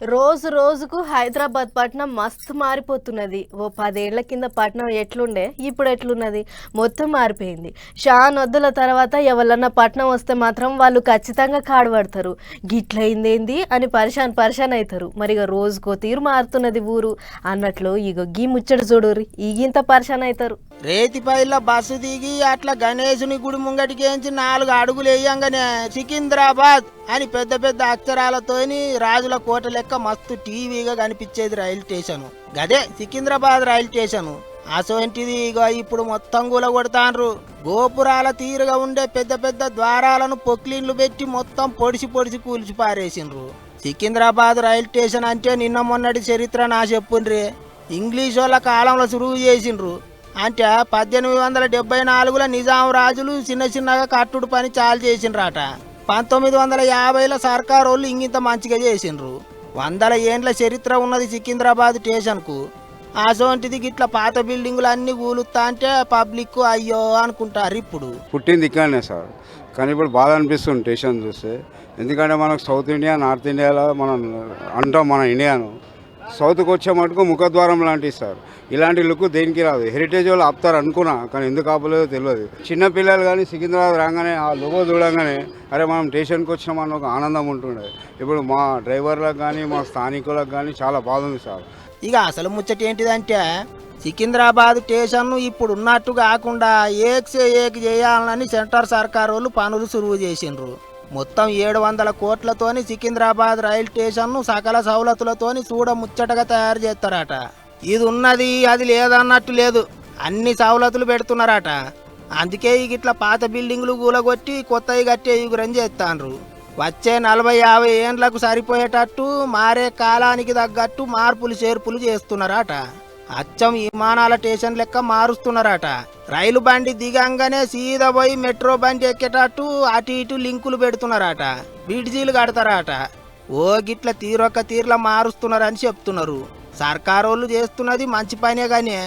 రోజు రోజుకు హైదరాబాద్ పట్నం మస్తు మారిపోతున్నది. ఓ పదేళ్ళ కింద పట్నం ఎట్లుండే? ఇప్పుడు ఎట్లున్నది? మొత్తం మారిపోయింది. షాన్ వద్దుల తర్వాత ఎవరన్నా పట్నం వస్తే మాత్రం వాళ్ళు ఖచ్చితంగా కాడబడతారు గిట్లయిందేంది అని పరిశాన్ పరిశాన్ అవుతారు మరి ఇక రోజుకో తీరు మారుతున్నది ఊరు. అన్నట్లు ఇగో గీ ముచ్చట చూడుర్రి ఈగింత పరిశాన్ అవుతారు రేతిపైల బస్సు దిగి అట్లా గణేశుని గుడి ముంగటికేంచి నాలుగు అడుగులు వేయంగానే సికింద్రాబాద్ అని పెద్ద పెద్ద అక్షరాలతోని రాజుల కోట లెక్క మస్తు టీవీగా కనిపించేది రైలు స్టేషన్. గదే సికింద్రాబాద్ రైలు స్టేషన్. అసోంటిది ఇక ఇప్పుడు మొత్తం గుల కొడతాండ్రు గోపురాల తీరుగా ఉండే పెద్ద పెద్ద ద్వారాలను పొక్లీన్లు పెట్టి మొత్తం పొడిసి పొడిసి కూల్చి పారేసిండ్రు. సికింద్రాబాద్ రైలు స్టేషన్ అంటే నిన్న మొన్నటి చరిత్ర నా చెప్పుండ్రి. ఇంగ్లీష్ వాళ్ళ కాలంలో సురువు చేసిండ్రు. అంటే పద్దెనిమిది వందల డెబ్బై నాలుగులో నిజాం రాజులు చిన్న చిన్నగా కట్టుడు పని చాలు చేసిండ్రట. పంతొమ్మిది వందల యాభైలో సర్కారు వాళ్ళు ఇంగింత మంచిగా చేసిండ్రు. వందల ఏండ్ల చరిత్ర ఉన్నది సికింద్రాబాద్ స్టేషన్కు. అసోంటిది గిట్ల పాత బిల్డింగులు అన్ని కూలుతా అంటే పబ్లిక్ అయ్యో అనుకుంటారు ఇప్పుడు. పుట్టింది ఇక్కడనే సార్. కానీ ఇప్పుడు బాధ అనిపిస్తుంది స్టేషన్ చూస్తే. ఎందుకంటే మనకు సౌత్ ఇండియా నార్త్ ఇండియాలో మనం అంటాం మన ఇండియాను. సౌత్కి వచ్చే మటుకు ముఖద్వారం లాంటివి సార్. ఇలాంటి లుక్ దేనికి రాదు. హెరిటేజ్ వాళ్ళు ఆపుతారు అనుకున్నా కానీ ఎందుకు ఆపలేదో తెలియదు. చిన్న పిల్లలు కానీ సికింద్రాబాద్ రాగానే ఆ లోగో చూడగానే అరే మనం స్టేషన్కి వచ్చినామన్న ఒక ఆనందం ఉంటుండే. ఇప్పుడు మా డ్రైవర్లకు కానీ మా స్థానికులకు కానీ చాలా బాగుంది సార్. ఇక అసలు ముచ్చట ఏంటిదంటే సికింద్రాబాద్ స్టేషన్ ఇప్పుడు ఉన్నట్టు కాకుండా ఏక్సే ఏక్ చేయాలని సెంటర్ సర్కార్ వాళ్ళు పనులు సురువు చేసిండ్రు. మొత్తం ఏడు వందల కోట్లతోని సికింద్రాబాద్ రైలు స్టేషన్ను సకల సవలతులతోని చూడ ముచ్చటగా తయారు చేస్తారట. ఇది ఉన్నది అది లేదన్నట్టు లేదు. అన్ని సవలతులు పెడుతున్నారట. అందుకే ఇక ఇట్లా పాత బిల్డింగ్లు కూలగొట్టి కొత్తవి కట్టే యుగురం చేస్తాండ్రు. వచ్చే నలభై యాభై ఏండ్లకు సరిపోయేటట్టు మారే కాలానికి తగ్గట్టు మార్పులు చేర్పులు చేస్తున్నారట. అచ్చం విమానాల స్టేషన్ లెక్క మారుస్తున్నారట. రైలు బండి దిగంగానే సీదా పోయి మెట్రో బండి ఎక్కేటట్టు అటు ఇటు లింకులు పెడుతున్నారట. బ్రిడ్జీలు కడతారట. ఓ గిట్ల తీరొక్క తీరులా మారుస్తున్నారని చెప్తున్నారు. సర్కారోళ్ళు చేస్తున్నది మంచి పనే కానీ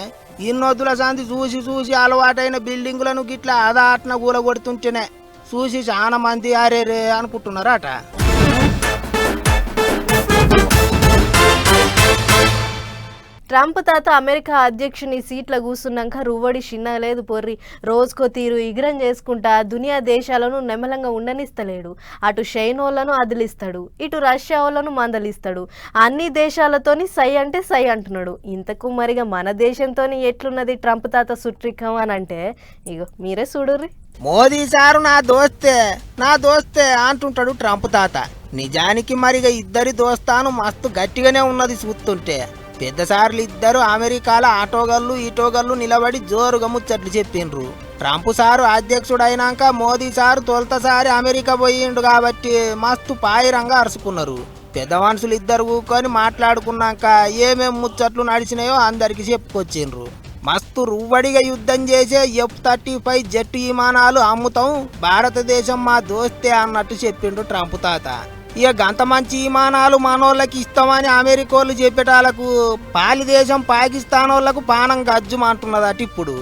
ఇన్నొద్దుల సంది చూసి చూసి అలవాటైన బిల్డింగులను గిట్ల ఆదాటన కూలగొడుతుంటేనే చూసి చాలా మంది ఆరేరే అనుకుంటున్నారట. ట్రంప్ తాత అమెరికా అధ్యక్షుని సీట్ల కూసున్నాక రువ్వడి చిన్నలేదు పొర్రి. రోజుకో తీరు ఇగ్రం చేసుకుంటా దునియా దేశాలను నెమ్మలంగా ఉండనిస్తలేడు. అటు షైనోళ్ళను అదిలిస్తాడు ఇటు రష్యాలను మందలిస్తాడు. అన్ని దేశాలతోని సై అంటే సై అంటున్నాడు. ఇంతకు మరిగా మన దేశంతోని ఎట్లున్నది ట్రంప్ తాత సుట్రికం అని అంటే? ఇగో మీరే చూడుర్రి. మోదీ సారు నా దోస్తే నా దోస్తే అంటుంటాడు ట్రంప్ తాత. నిజానికి మరిగా ఇద్దరి దోస్తాను మస్తు గట్టిగానే ఉన్నది చూస్తుంటే. పెద్ద సార్లు ఇద్దరు అమెరికాల ఆటోగల్లు ఈటోగల్లు నిలబడి జోరుగా ముచ్చట్లు చెప్పిండ్రు ట్రంప్ సారు అధ్యక్షుడైనాక మోదీ సారు తొలతసారి అమెరికా పోయిండు కాబట్టి మస్తు పాయిరంగా అరుచుకున్నారు పెద్ద మనుషులు ఇద్దరు కూకొని మాట్లాడుకున్నాక ఏమేం ముచ్చట్లు నడిచినాయో అందరికీ చెప్పుకొచ్చిండ్రు. మస్తు రువ్వడిగా యుద్ధం చేసే ఎఫ్ థర్టీ ఫైవ్ జెట్ విమానాలు అమ్ముతాం భారతదేశం మా దోస్తే అన్నట్టు చెప్పిండు ట్రంప్ తాత. ఇక గంత మంచి విమానాలు మనోళ్ళకి ఇస్తామని అమెరికోళ్ళు చెప్పేటాలకు పాలి దేశం పాకిస్తాన్ వాళ్ళకు పానం గజ్జుమంటున్నదట ఇప్పుడు.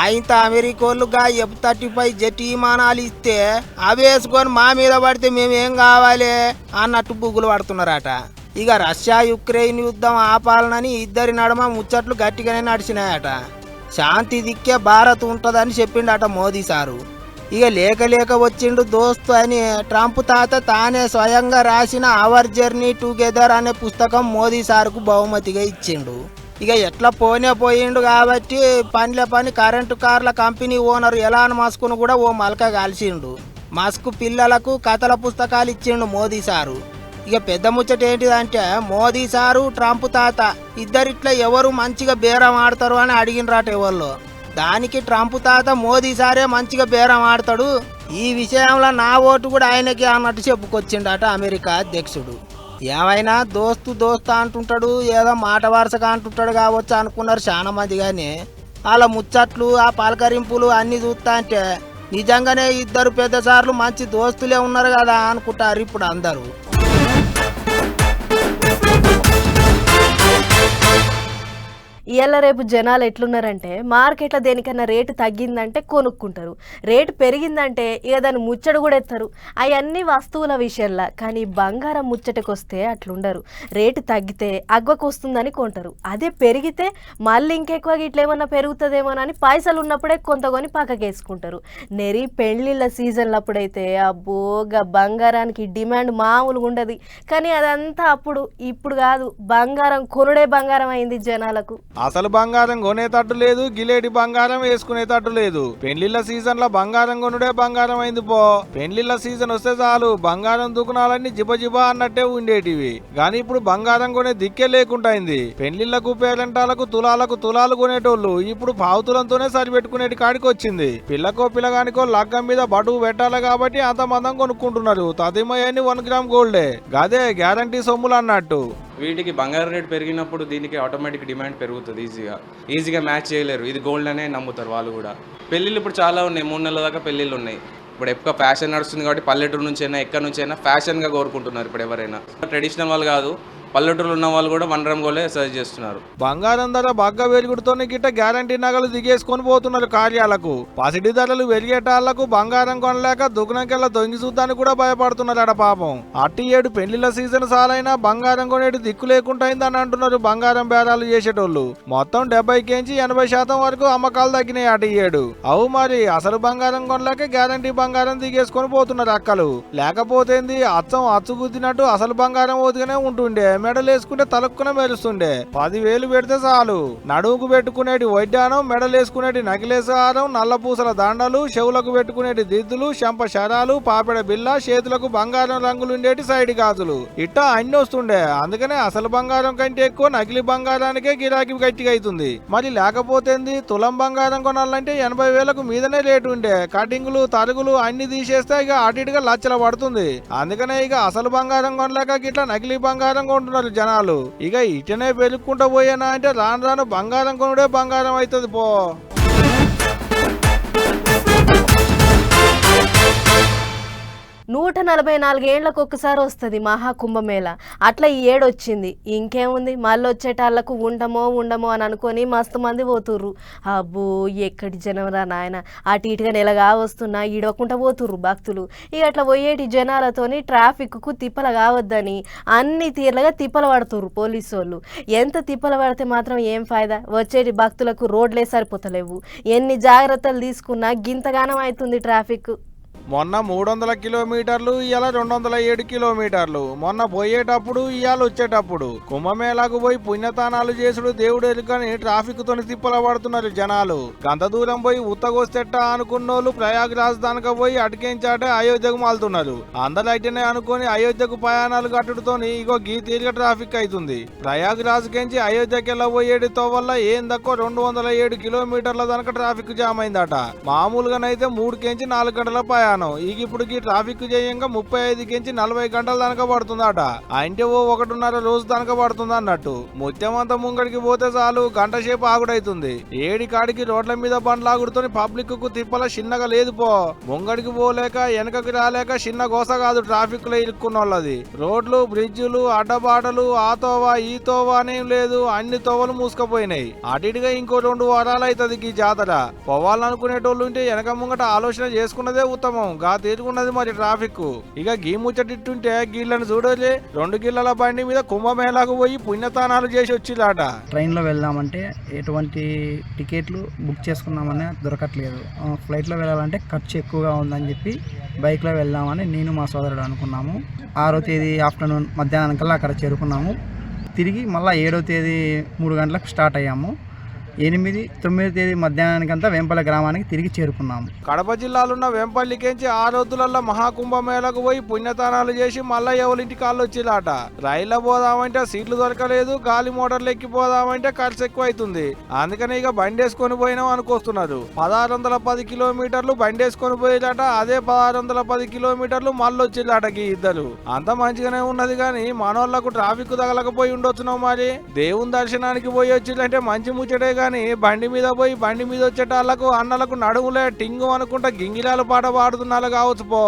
ఆయంత అమెరికోళ్ళుగా ఎఫ్ థర్టీ ఫైవ్ జెట్ విమానాలు ఇస్తే అవి వేసుకొని మా మీద పడితే మేమేం కావాలి అన్నట్టు బుగ్గులు పడుతున్నారట. ఇక రష్యా యుక్రెయిన్ యుద్ధం ఆపాలనని ఇద్దరి నడమ ముచ్చట్లు గట్టిగానే నడిచినాయట. శాంతి దిక్కే భారత్ ఉంటుందని చెప్పిండట మోదీ సారు. ఇక లేక లేక వచ్చిండు దోస్తు అని ట్రంప్ తాత తానే స్వయంగా రాసిన అవర్ జర్నీ టుగెదర్ అనే పుస్తకం మోదీ సార్కు బహుమతిగా ఇచ్చిండు. ఇక ఎట్లా పోనే పోయిండు కాబట్టి పనిలే పని కరెంటు కార్ల కంపెనీ ఓనర్ ఎలాన్ మస్క్ను కూడా ఓ మలక కాల్చిండు. మస్క్ పిల్లలకు కథల పుస్తకాలు ఇచ్చిండు మోదీ సారు. ఇక పెద్ద ముచ్చట ఏంటిదంటే మోదీ సారు ట్రంప్ తాత ఇద్దరిట్లా ఎవరు మంచిగా బేరం ఆడతారు అని అడిగినరాట ఎవరిలో దానికి ట్రంప్ తాత మోదీ సారే మంచిగా బేరం ఆడతాడు. ఈ విషయంలో నా ఓటు కూడా ఆయనకి అన్నట్టు చెప్పుకొచ్చిండట అమెరికా అధ్యక్షుడు. ఏమైనా దోస్తు దోస్తు అంటుంటాడు ఏదో మాట వరుసగా అంటుంటాడు కావచ్చు అనుకున్నారు చాలా మంది కానీ వాళ్ళ ముచ్చట్లు ఆ పలకరింపులు అన్ని చూస్తా అంటే నిజంగానే ఇద్దరు పెద్ద సార్లు మంచి దోస్తులే ఉన్నారు కదా అనుకుంటారు ఇప్పుడు అందరూ. ఇవాళ రేపు జనాలు ఎట్లున్నారంటే మార్కెట్లో దేనికన్నా రేటు తగ్గిందంటే కొనుక్కుంటారు. రేటు పెరిగిందంటే ఇక దాన్ని ముచ్చట కూడా ఎత్తారు. అవన్నీ వస్తువుల విషయంలో. కానీ బంగారం ముచ్చటకొస్తే అట్లుండరు. రేటు తగ్గితే అగ్వకు వస్తుందని కొంటారు. అదే పెరిగితే మళ్ళీ ఇంకెక్కువ ఇట్లా ఏమన్నా పెరుగుతుందేమోనని పైసలు ఉన్నప్పుడే కొంత కొని పక్కకేసుకుంటారు. నెరి పెళ్ళిళ్ళ సీజన్లు అప్పుడైతే అబ్బోగా బంగారానికి డిమాండ్ మామూలుగా ఉండదు కానీ అదంతా అప్పుడు ఇప్పుడు కాదు. బంగారం కొనుడే బంగారం అయింది జనాలకు. అసలు బంగారం కొనేటట్టు లేదు గిలేటి బంగారం వేసుకునేటట్టు లేదు. పెళ్ళిళ్ళ సీజన్లో బంగారం కొనుడే బంగారం అయింది పో. పెళ్ళిళ్ళ సీజన్ వస్తే చాలు బంగారం దుకాణాలన్నీ జిబజిబా అన్నట్టే ఉండేటివి. గాని ఇప్పుడు బంగారం కొనే దిక్కే లేకుంటైంది పెళ్ళిళ్ళకు పేరెంటాలకు తులాలకు తులాలు కొనేటోళ్ళు ఇప్పుడు పావుతులంతోనే సరిపెట్టుకునేటి కాడికి వచ్చింది. పిల్లకో పిల్లగానికో లగ్గం మీద బటువు పెట్టాలి కాబట్టి అంతమందం కొనుక్కుంటున్నారు. తదిమయని వన్ గ్రామ్ గోల్డే. గదే గ్యారంటీ సొమ్ములు అన్నట్టు. వీటికి బంగారం రేట్ పెరిగినప్పుడు దీనికి ఆటోమేటిక్ డిమాండ్ పెరుగుతుంది ఈజీగా ఈజీగా మ్యాచ్ చేయలేరు. ఇది గోల్డ్ అనే నమ్ముతారు వాళ్ళు కూడా. పెళ్ళిళ్ళు ఇప్పుడు చాలా ఉన్నాయి. మూడు నెలల దాకా పెళ్ళిళ్ళు ఉన్నాయి. ఇప్పుడు ఎక్కువ ఫ్యాషన్ నడుస్తుంది కాబట్టి పల్లెటూరు నుంచి అయినా ఎక్కడి నుంచి అయినా ఫ్యాషన్గా కోరుకుంటున్నారు ఇప్పుడు ఎవరైనా. ట్రెడిషనల్ వాళ్ళు కాదు. పల్లెటూరులో ఉన్న వాళ్ళు కూడా మండలం గోలే సజెస్ట్ చేస్తున్నారు. బంగారం ధర బాగా వెలుగుడుతోనే గిట్ట గ్యారంటీ నగలు దిగేసుకొని పోతున్నారు కార్యాలకు. పసిడి ధరలు వెలిగేటాళ్ళకు బంగారం కొనలేక దుగ్నకెళ్ళ దొంగి చూద్దానికి కూడా భయపడుతున్నారు అడ పాపం. అట్టి ఏడు పెళ్ళిళ్ళ సీజన్ సాలైనా బంగారం కొనేటి దిక్కు లేకుండా అయిందని అంటున్నారు బంగారం బేరాలు చేసేటోళ్ళు. మొత్తం డెబ్బై కేంచి ఎనభై శాతం వరకు అమ్మకాలు తగ్గినాయి అటు ఈ ఏడు. అవు మరి అసలు బంగారం కొనలేక గ్యారంటీ బంగారం దిగేసుకొని పోతున్నారు అక్కలు. లేకపోతేంది అచ్చం అచ్చుగుద్దినట్టు అసలు బంగారం ఓదిగానే ఉంటుండే. మెడలు వేసుకుంటే తలక్కున మెరుస్తుండే. పదివేలు పెడితే చాలు. నడుముకు పెట్టుకునేటి వడ్డానం మెడలు వేసుకునేటి నకిలేసారం నల్ల పూసల దండలు చెవులకు పెట్టుకునేటి దిద్దులు శంప శరాలు పాపెడ బిల్ల చేతులకు బంగారం రంగులు ఉండేటి సైడ్ గాజులు. ఇట్టా అన్ని వస్తుండే. అందుకనే అసలు బంగారం కంటే ఎక్కువ నకిలీ బంగారానికే గిరాకీ గట్టిగా అవుతుంది మరి లేకపోతేంది? తులం బంగారం కొనాలంటే ఎనభై వేలకు మీదనే రేటు ఉండే. కటింగులు తరుగులు అన్ని తీసేస్తే ఇక అటు ఇటుగా లచ్చల పడుతుంది. అందుకనే ఇక అసలు బంగారం కొనలేక గిట్లా నకిలీ బంగారం కొంటున్నారు. జనాలు. ఇక ఇటనే పెరుగుకుంటూ పోయానా అంటే రాను రాను బంగారం కొనుడే బంగారం అవుతుంది పో. నూట నలభై నాలుగేళ్ళకు ఒక్కసారి వస్తుంది మహాకుంభమేళ. అట్లా ఈ ఏడు వచ్చింది ఇంకేముంది? మళ్ళీ వచ్చేటాళ్ళకు ఉండమో ఉండమో అని అనుకొని మస్తు మంది పోతుర్రు. అబ్బో ఎక్కడి జనరా నాయన? అటు ఇటుగా నెలగా వస్తున్నా ఈడవకుండా పోతుర్రు భక్తులు. ఇక అట్లా పోయేటి జనాలతోని ట్రాఫిక్కు తిప్పల కావద్దని అన్ని తీర్లుగా తిప్పలు పడుతుర్రు పోలీసు వాళ్ళు ఎంత తిప్పలు పడితే మాత్రం ఏం ఫాయిదా? వచ్చేటి భక్తులకు రోడ్లే సరిపోతలేవు. ఎన్ని జాగ్రత్తలు తీసుకున్నా గింతగానం అవుతుంది ట్రాఫిక్ మొన్న మూడు వందల కిలోమీటర్లు ఇవాళ రెండు వందల ఏడు కిలోమీటర్లు. మొన్న పోయేటప్పుడు ఇవాళ వచ్చేటప్పుడు. కుంభమేళాకు పోయి పుణ్యతానాలు చేసుడు దేవుడు ఎరుకని ట్రాఫిక్ తోని తిప్పల పడుతున్నారు జనాలు. గంత దూరం పోయి ఉత్తగొస్తెట్ట అనుకున్నోళ్ళు ప్రయాగ్రాజ్ దానిక పోయి అటుకేంచాటే అయోధ్యకు మాలుతున్నారు. అందరు అయితేనే అనుకొని అయోధ్యకు ప్రయాణాలు కట్టుడుతోని ఇగో గీ తీరిక ట్రాఫిక్ అవుతుంది ప్రయాగ్రాజ్ రాజుకేంచి అయోధ్యకి వెళ్ళబోయేటితో వల్ల ఏం తక్కువ రెండు వందల ఏడు కిలోమీటర్ల దాకా ట్రాఫిక్ జామ్ అయిందట. మామూలుగానైతే మూడుకేంచి నాలుగు గంటల ప్రయాణం. ఇక ఇప్పుడు ఈ ట్రాఫిక్ చేయంగా ముప్పై ఐదు కించి నలభై గంటల దాకా పడుతుందట. అంటే ఓ ఒకటిన్నర రోజు దాకా పడుతుంది అన్నట్టు ముత్యమంతా ముంగడికి పోతే చాలు గంట సేపు ఆగుడైతుంది. ఏడి కాడికి రోడ్ల మీద బండ్లు ఆగుడుతోని పబ్లిక్కు తిప్పల చిన్నగా లేదు పో. ముంగడికి పోలేక వెనకకి రాలేక చిన్న గోస కాదు ట్రాఫిక్లో ఇరుక్కున్న వాళ్ళది రోడ్లు బ్రిడ్జులు అడ్డబాటలు ఆ తోవా ఈ తోవా అనేం లేదు అన్ని తోవలు మూసుకుపోయినాయి. అటుగా ఇంకో రెండు వారాలు అవుతుంది ఈ జాతర. పోవాలనుకునేటోళ్ళు ఉంటే వెనక ముంగట ఆలోచన చేసుకున్నదే ఉత్తమం. గా తీరుకున్నది మరి ట్రాఫిక్ ఇక గీ ముచ్చటిట్టుంటే గీళ్ళని చూడలే. రెండు గిళ్ళల బండి మీద కుంభమేళాకు పోయి పుణ్యతానాలు చేసి వచ్చిలాట. ట్రైన్లో వెళ్దామంటే ఎటువంటి టికెట్లు బుక్ చేసుకున్నామని దొరకట్లేదు. ఫ్లైట్ ఫ్లైట్లో వెళ్ళాలంటే ఖర్చు ఎక్కువగా ఉందని చెప్పి బైక్లో వెళ్దామని నేను మా సోదరుడు అనుకున్నాము. ఆరో తేదీ ఆఫ్టర్నూన్ మధ్యాహ్నం కల్లా అక్కడ చేరుకున్నాము. తిరిగి మళ్ళీ ఏడో తేదీ మూడు గంటలకు స్టార్ట్ అయ్యాము. ఎనిమిది తొమ్మిది తేదీ మధ్యాహ్నానికంతా వేంపల్లి గ్రామానికి తిరిగి చేరుకున్నాము. కడప జిల్లాలున్న వెంపల్లికెంచి ఆ రోజులలో మహాకుంభమేళకు పోయి పుణ్యతానాలు చేసి మళ్ళా ఎవరింటి కాళ్ళు వచ్చిలాట రైల్లో పోదామంటే సీట్లు దొరకలేదు గాలి మోటార్లు ఎక్కిపోదామంటే ఖర్చు ఎక్కువ అవుతుంది అందుకని ఇక బండేసుకొని పోయినాం అనుకొస్తున్నారు. పదహారు వందల పది కిలోమీటర్లు బండేసుకొని పోయేలాట అదే పదహారు వందల పది కిలోమీటర్లు మళ్ళీ వచ్చేలాటకి ఇద్దరు. అంత మంచిగానే ఉన్నది కానీ మనోళ్ళకు ట్రాఫిక్ తగలకపోయి ఉండొచ్చున్నావు మరి. దేవుని దర్శనానికి పోయి వచ్చిందంటే మంచి ముచ్చటే కానీ బండి మీద పోయి బండి మీద వచ్చేటాళ్ళకు అన్నలకు నడుములే టింగు అనుకుంటా గింగిలాల పాట పాడుతున్నాళ్ళు కావచ్చు పో.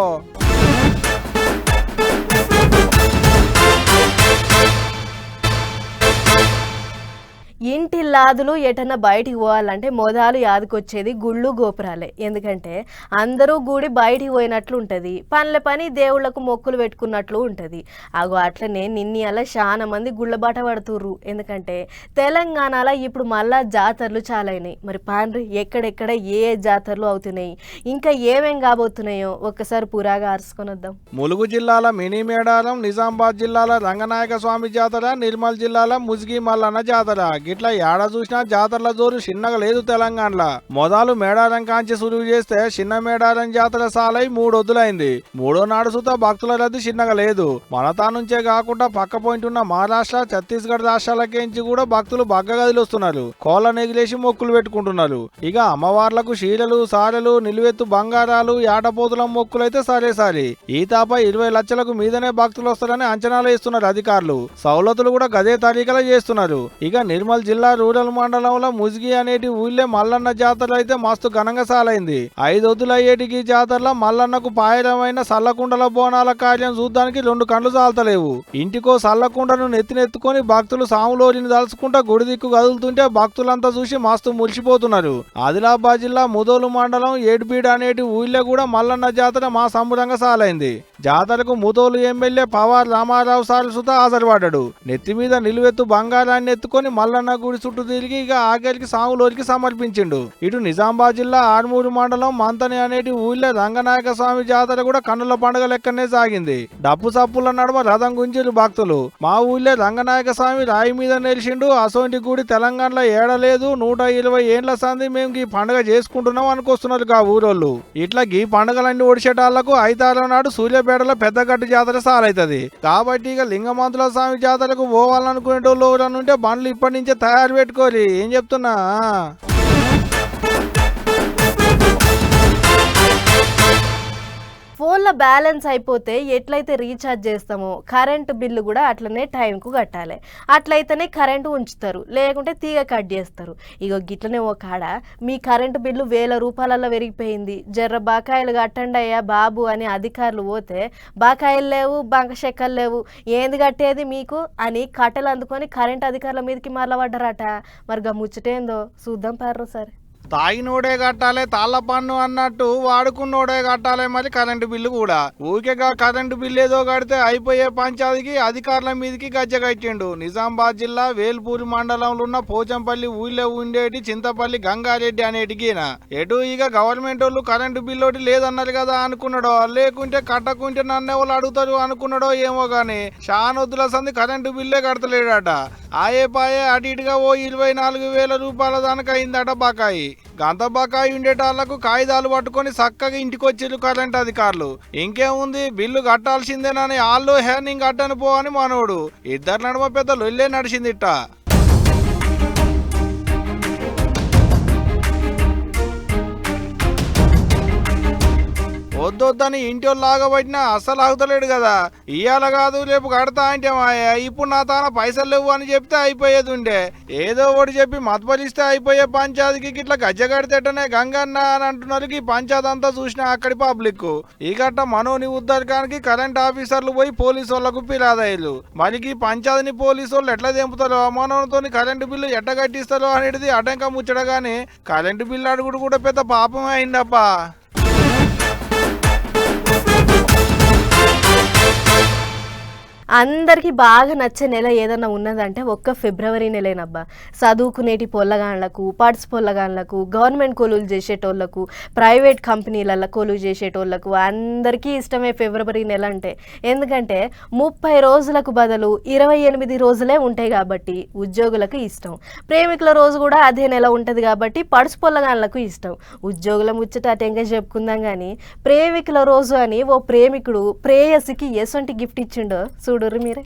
ఇంటి లాదులు ఎటన్నా బయటికి పోవాలంటే మొదలు యాదకొచ్చేది గుళ్ళు గోపురాలే. ఎందుకంటే అందరూ గుడి బయటికి పోయినట్లు ఉంటుంది. పనుల పని దేవుళ్ళకు మొక్కులు పెట్టుకున్నట్లు ఉంటుంది. అగో అట్లనే నిన్ని అలా చాలా మంది గుళ్ళబాట పడుతుర్రు. ఎందుకంటే తెలంగాణలో ఇప్పుడు మళ్ళా జాతరలు చాలైనాయి. మరి పాండ్రి ఎక్కడెక్కడ ఏ ఏ జాతరలు అవుతున్నాయి? ఇంకా ఏమేం కాబోతున్నాయో ఒక్కసారి పురాగా అరుచుకొని వద్దాం ములుగు జిల్లాల మినీ మేడారం నిజామాబాద్ జిల్లాల రంగనాయక స్వామి జాతర నిర్మల్ జిల్లాల ముజ్గి మల్లన్న జాతర ఇట్లా ఏడ చూసినా జాతరల జోరు చిన్నగా లేదు తెలంగాణలో. మొదలు మేడారం కాంచి సులువు చేస్తే చిన్న మేడారం జాతర సాలై మూడొద్దులైంది. మూడో నాడు సుత భక్తుల రద్దీ చిన్నగా లేదు. మనతా నుంచే కాకుండా పక్క పాయింట్ ఉన్న మహారాష్ట్ర ఛత్తీస్గఢ్ రాష్ట్రాలకేంచి కూడా భక్తులు బగ్గగదిలు వస్తున్నారు. కోళ్ళ నెగిలేసి మొక్కులు పెట్టుకుంటున్నారు. ఇక అమ్మవార్లకు శీలలు సారెలు నిలువెత్తు బంగారాలు ఏటపోతుల మొక్కులైతే సరే సరే. ఈ తాప ఇరవై లక్షలకు మీదనే భక్తులు వస్తారని అంచనాలు వేస్తున్నారు అధికారులు. సౌలతులు కూడా గదే తరీకలో చేస్తున్నారు. ఇక నిర్మల జిల్లా రూరల్ మండలంలో ముజిగి అనేటి ఊళ్ళే మల్లన్న జాతర అయితే మస్తు ఘనంగా సాలైంది. ఐదొద్దుల అయ్యేటికి జాతరలో మల్లన్నకు పాయరమైన సల్లకుండల బోనాల కార్యం చూడ్డానికి రెండు కండ్లు చాలతలేవు ఇంటికో సల్లకుండను నెత్తినెత్తుకొని భక్తులు సాములోరిని దలుచుకుంటా గుడి దిక్కు కదులుతుంటే భక్తులంతా చూసి మస్తు మురిసిపోతున్నారు. ఆదిలాబాద్ జిల్లా ముదోలు మండలం ఏడుపీడ అనేటి ఊళ్ళో కూడా మల్లన్న జాతర మా సంబరంగా సాలైంది. జాతరకు ముదోలు ఎమ్మెల్యే పవార్ రామారావు సార్ సుతా హాజరుపడ్డాడు. నెత్తి మీద నిలువెత్తు బంగారాన్ని ఎత్తుకొని మల్లన్న గుడి చుట్టూ తిరిగి ఇక ఆఖరికి సాములోరికి సమర్పించిండు. ఇటు నిజామాబాద్ జిల్లా ఆర్మూరు మండలం మంతని అనేటి ఊళ్ళో రంగనాయక స్వామి జాతర కూడా కన్నుల పండుగ లెక్కనే సాగింది. డప్పు సప్పుల నడుమ రథం గుంజిరు భక్తులు. మా ఊళ్ళో రంగనాయక స్వామి రాయి మీద నిలిచిండు. అసోంటి గుడి తెలంగాణలో ఏడలేదు. నూట ఇరవై ఏండ్ల సంది మేము ఈ పండుగ చేసుకుంటున్నాం అనుకొస్తున్నారు కా ఊరోళ్ళు. ఇట్లా ఈ పండుగలన్నీ ఒడిచేటాళ్ళకు ఐదారు నాడు సూర్యాపేటలో పెద్దగట్టు జాతర సాలైతది. కాబట్టి ఇక లింగమంతుల స్వామి జాతరకు పోవాలనుకునేటోళ్ళు ఎవరన్నా ఉంటే బండ్లు ఇప్పటి నుంచే తయారు పెట్టుకోరి ఏం చెప్తున్నా? వల్ల బ్యాలెన్స్ అయిపోతే ఎట్లయితే రీఛార్జ్ చేస్తామో కరెంటు బిల్లు కూడా అట్లనే టైంకు కట్టాలి. అట్లయితేనే కరెంటు ఉంచుతారు. లేకుంటే తీగ కట్ చేస్తారు. ఇగో గిట్లనే ఒక కాడ మీ కరెంటు బిల్లు వేల రూపాయలలో పెరిగిపోయింది. జర్ర బకాయిలు కట్టండి అయ్యా బాబు అని అధికారులు పోతే బకాయిలు లేవు బంక చెక్కలు లేవు. ఏంది కట్టేది మీకు? అని కట్టెలు అందుకొని కరెంటు అధికారుల మీదకి మరలబడ్డారట. మరి గా ముచ్చటేందో? చూద్దాం పారు సరే. తాగినోడే కట్టాలి తాళ్ళ పన్ను అన్నట్టు వాడుకున్నోడే కట్టాలి మరి కరెంటు బిల్లు కూడా. ఊరికేగా కరెంటు బిల్లు ఏదో కడితే అయిపోయే పంచాయతీకి అధికారుల మీదకి గజ్జ కట్టిండు. నిజామాబాద్ జిల్లా వేల్పూరి మండలంలో ఉన్న పోచంపల్లి ఊళ్ళో ఉండేటి చింతపల్లి గంగారెడ్డి అనేటికిన ఎటు ఇక గవర్నమెంట్ వాళ్ళు కరెంటు బిల్లు ఒకటి లేదన్నారు కదా అనుకున్నాడో లేకుంటే కట్టకుంటే నన్ను ఎవరు అడుగుతారు అనుకున్నాడో ఏమో గాని షానొద్దుల సంది కరెంటు బిల్లే కడతలేడట. ఆయే పాయే అటు ఇటుగా ఓ ఇరవై నాలుగు వేల రూపాయల దానికి అయిందట బకాయి. గంత బకాయి ఉండేటాళ్ళకు కాగితాలు పట్టుకొని చక్కగా ఇంటికి వచ్చిర్రు కరెంట్ అధికారులు. ఇంకేముంది? బిల్లు కట్టాల్సిందేనని వాళ్ళు హే కట్టను పో అని మనోడు. ఇద్దరు నడుమ పెద్ద లొల్లే నడిచిందిట్ట వద్దొద్దని ఇంటి వాళ్ళు లాగబట్టినా అస్సలు ఆగుతలేడు కదా. ఇయ్యాల కాదు రేపు కడతా అంటే మాయా. ఇప్పుడు నా తాన పైసలు లేవు అని చెప్తే అయిపోయేది ఉండే ఏదో ఒకటి చెప్పి మతపరిస్తే అయిపోయే పంచాయతీకి ఇట్లా గజ్జ కడితేటనే గంగన్న అని అంటున్నారు ఈ పంచాయత్ అంతా చూసిన అక్కడి పబ్లిక్ ఈ గట్ట మనోని ఉద్దరకానికి కరెంట్ ఆఫీసర్లు పోయి పోలీసు వాళ్ళకు ఫిర్యాదయ్యారు మనకి పంచాయతీని పోలీసు వాళ్ళు ఎట్లా దింపుతారో మనోతో కరెంటు బిల్లు ఎట్ట కట్టిస్తారో అనేది అటంకం ముచ్చడగానే కరెంటు బిల్లు అడుగుడు కూడా పెద్ద పాపమే అయిందప్పా అందరికీ బాగా నచ్చే నెల ఏదన్నా ఉన్నదంటే ఒక్క ఫిబ్రవరి నెలేనబ్బా. చదువుకునేటి పొల్లగాన్లకు పర్స్ పొల్లగాళ్ళకు గవర్నమెంట్ కొలువులు చేసేటోళ్ళకు ప్రైవేట్ కంపెనీలలో కొలువు చేసేటోళ్ళకు అందరికీ ఇష్టమే ఫిబ్రవరి నెల అంటే. ఎందుకంటే ముప్పై రోజులకు బదులు ఇరవై ఎనిమిది రోజులే ఉంటాయి కాబట్టి ఉద్యోగులకు ఇష్టం. ప్రేమికుల రోజు కూడా అదే నెల ఉంటుంది కాబట్టి పర్స్ పొల్లగాన్లకు ఇష్టం. ఉద్యోగుల ముచ్చట అటెంగా చెప్పుకుందాం కానీ ప్రేమికుల రోజు అని ఓ ప్రేమికుడు ప్రేయసికి ఎసొంటి గిఫ్ట్ ఇచ్చిండో. చూడుర్రి మీరే?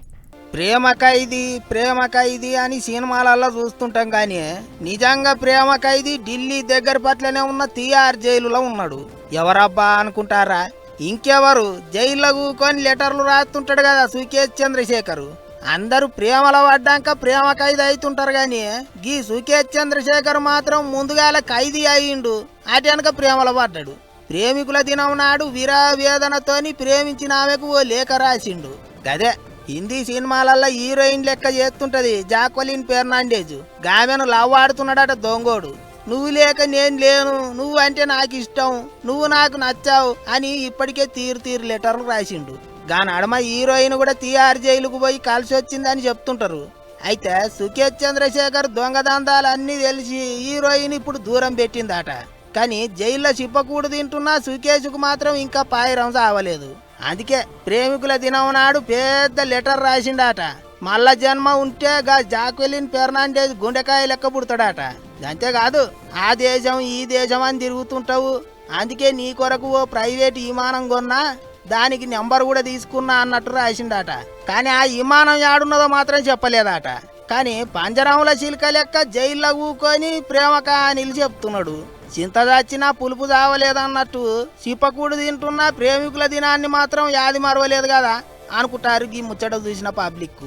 ప్రేమ ఖైదీ ప్రేమ ఖైదీ అని సినిమాలలో చూస్తుంటాం కానీ నిజంగా ప్రేమ ఖైదీ ఢిల్లీ దగ్గర పట్లనే ఉన్న తీఆర్ జైలులో ఉన్నాడు. ఎవరబ్బా అనుకుంటారా? ఇంకెవరు? జైల్లో కూకొని లెటర్లు రాస్తుంటాడు కదా సుకేష్ చంద్రశేఖర్. అందరూ ప్రేమలో పడ్డాక ప్రేమ ఖైదీ అవుతుంటారు కానీ గీ సుకేష్ చంద్రశేఖర్ మాత్రం ముందుగాల ఖైదీ అయ్యిండు. అటెనక వెనక ప్రేమలో పడ్డాడు. ప్రేమికుల దినం నాడు విరా వేదనతోని ప్రేమించిన ఆమెకు ఓ లేఖ రాసిండు. గదే. హిందీ సినిమాలల్లో హీరోయిన్ లెక్క చేస్తుంటది జాక్వలిన్ ఫెర్నాండేజ్. గామెను లవ్ ఆడుతున్నాడట దొంగోడు. నువ్వు లేక నేను లేను నువ్వు అంటే నాకు ఇష్టం నువ్వు నాకు నచ్చావు అని ఇప్పటికే తీరు తీరు లెటర్లు రాసిండు. గాని అడమ హీరోయిన్ కూడా తీఆర్ జైలుకు పోయి కలిసి వచ్చిందని చెప్తుంటారు. అయితే సుఖేత్ చంద్రశేఖర్ దొంగదందాలు అన్నీ తెలిసి హీరోయిన్ ఇప్పుడు దూరం పెట్టిందట. కానీ జైల్లో చిప్పకూడు తింటున్నా సుకేష్కు మాత్రం ఇంకా పాయిరం సావలేదు అందుకే ప్రేమికుల దినం నాడు పెద్ద లెటర్ రాసిండట. మళ్ళా జన్మ ఉంటే గా జాక్వెలిన్ ఫెర్నాండేజ్ గుండెకాయ లెక్క పుడతాడట. అంతేకాదు ఆ దేశం ఈ దేశం అని తిరుగుతుంటావు. అందుకే నీ కొరకు ఓ ప్రైవేట్ విమానం కొన్నా దానికి నెంబర్ కూడా తీసుకున్నా అన్నట్టు రాసిండట. కానీ ఆ విమానం యాడున్నదో మాత్రం చెప్పలేదట. కానీ పంజరంలో చిలుక లెక్క జైల్లో ఊకొని ప్రేమక అని చెప్తున్నాడు. చింత చచ్చినా పులుపు చావలేదన్నట్టు చిప్పకూడు తింటున్న ప్రేమికుల దినాన్ని మాత్రం యాది మరవలేదు కదా అనుకుంటారు ఈ ముచ్చట చూసిన పబ్లిక్